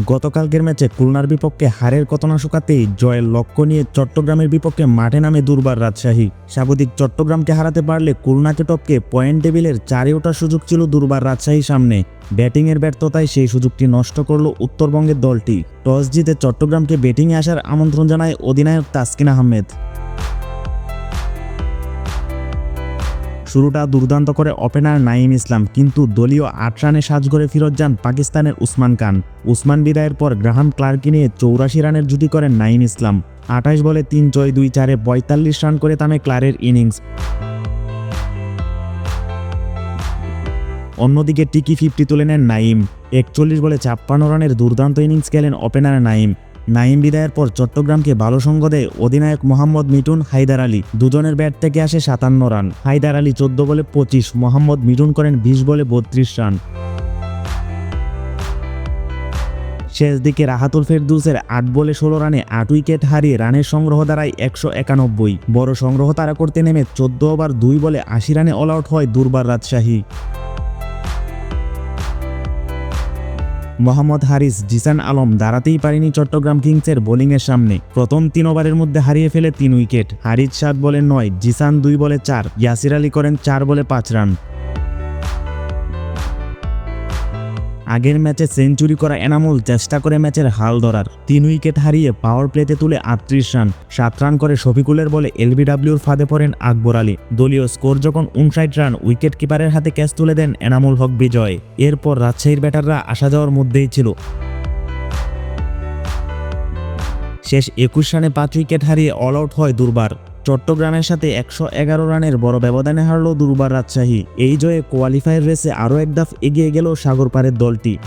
গতকালকের ম্যাচে খুলনার বিপক্ষে হারের কতনা শুকাতেই জয়ের লক্ষ্য নিয়ে চট্টগ্রামের বিপক্ষে মাঠে নামে দুর্বার রাজশাহী। স্বাগতিক চট্টগ্রামকে হারাতে পারলে খুলনাকে টপকে পয়েন্ট টেবিলের চারে ওঠার সুযোগ ছিল দুর্বার রাজশাহীর সামনে। ব্যাটিংয়ের ব্যর্থতায় সেই সুযোগটি নষ্ট করল উত্তরবঙ্গের দলটি। টস জিতে চট্টগ্রামকে ব্যাটিংয়ে আসার আমন্ত্রণ জানায় অধিনায়ক তাসকিন আহমেদ। শুরুটা দুর্দান্ত করে ওপেনার নাইম ইসলাম, কিন্তু দলীয় আট রানে সাজঘরে ফিরত যান পাকিস্তানের উসমান খান। উসমান বিদায়ের পর গ্রাহাম ক্লার্কি নিয়ে চৌরাশি রানের জুটি করেন নাইম ইসলাম। আঠাশ বলে তিন জয় দুই, চারে পঁয়তাল্লিশ রান করে থামে ক্লারের ইনিংস। অন্যদিকে টিকি ফিফটি তুলে নেন নাইম একচল্লিশ বলে ছাপ্পান্ন রানের দুর্দান্ত ইনিংস খেলেন ওপেনার নাইম নাইম বিদায়ের পর চট্টগ্রামকে ভালো সঙ্গ দেয় অধিনায়ক মোহাম্মদ মিটুন হায়দার আলী। দুজনের ব্যাট থেকে আসে সাতান্ন রান। হায়দার আলী চোদ্দ বলে পঁচিশ, মোহাম্মদ মিটুন করেন বিশ বলে বত্রিশ রান। শেষ দিকে রাহাতুল ফেরদুসের আট বলে ষোলো রানে আট উইকেট হারিয়ে রানের সংগ্রহ দাঁড়ায় একশো একানব্বই। বড় সংগ্রহ তারা করতে নেমে চোদ্দ ওভার দুই বলে আশি রানে অল আউট হয় দুর্বার রাজশাহী। মোহাম্মদ হারিস জিসান আলম দাঁড়াতেই পারেনি চট্টগ্রাম কিংসের বোলিংয়ের সামনে। প্রথম তিন ওভারের মধ্যে হারিয়ে ফেলে তিন উইকেট। হারিস সাত বলে নয়, জিসান দুই বলে চার। ইয়াসির আলী করেন চার বলে পাঁচ রান। আগের ম্যাচে সেঞ্চুরি করা এনামুল চেষ্টা করে ম্যাচের হাল ধরার। তিন উইকেট হারিয়ে পাওয়ার প্লেতে তুলে আটত্রিশ রান, সাত রান করে শফিকুলের বলে এলবিডাব্লিউর ফাঁদে পড়েন আকবর আলী। দলীয় স্কোর যখন উনষাট রান, উইকেট কিপারের হাতে ক্যাচ তুলে দেন এনামুল হক বিজয়। এরপর রাজশাহীর ব্যাটাররা আসা যাওয়ার মধ্যেই ছিল। শেষ একুশ রানে পাঁচ উইকেট হারিয়ে অল আউট হয় দুর্বার। চট্টগ্রামের সাথে একশো এগারো রানের বড় ব্যবধানে হারল দুর্বার রাজশাহী। এই জয়ে কোয়ালিফায়ার রেসে আরও এক ধাপ এগিয়ে গেল সাগর সাগরপাড়ের দলটি।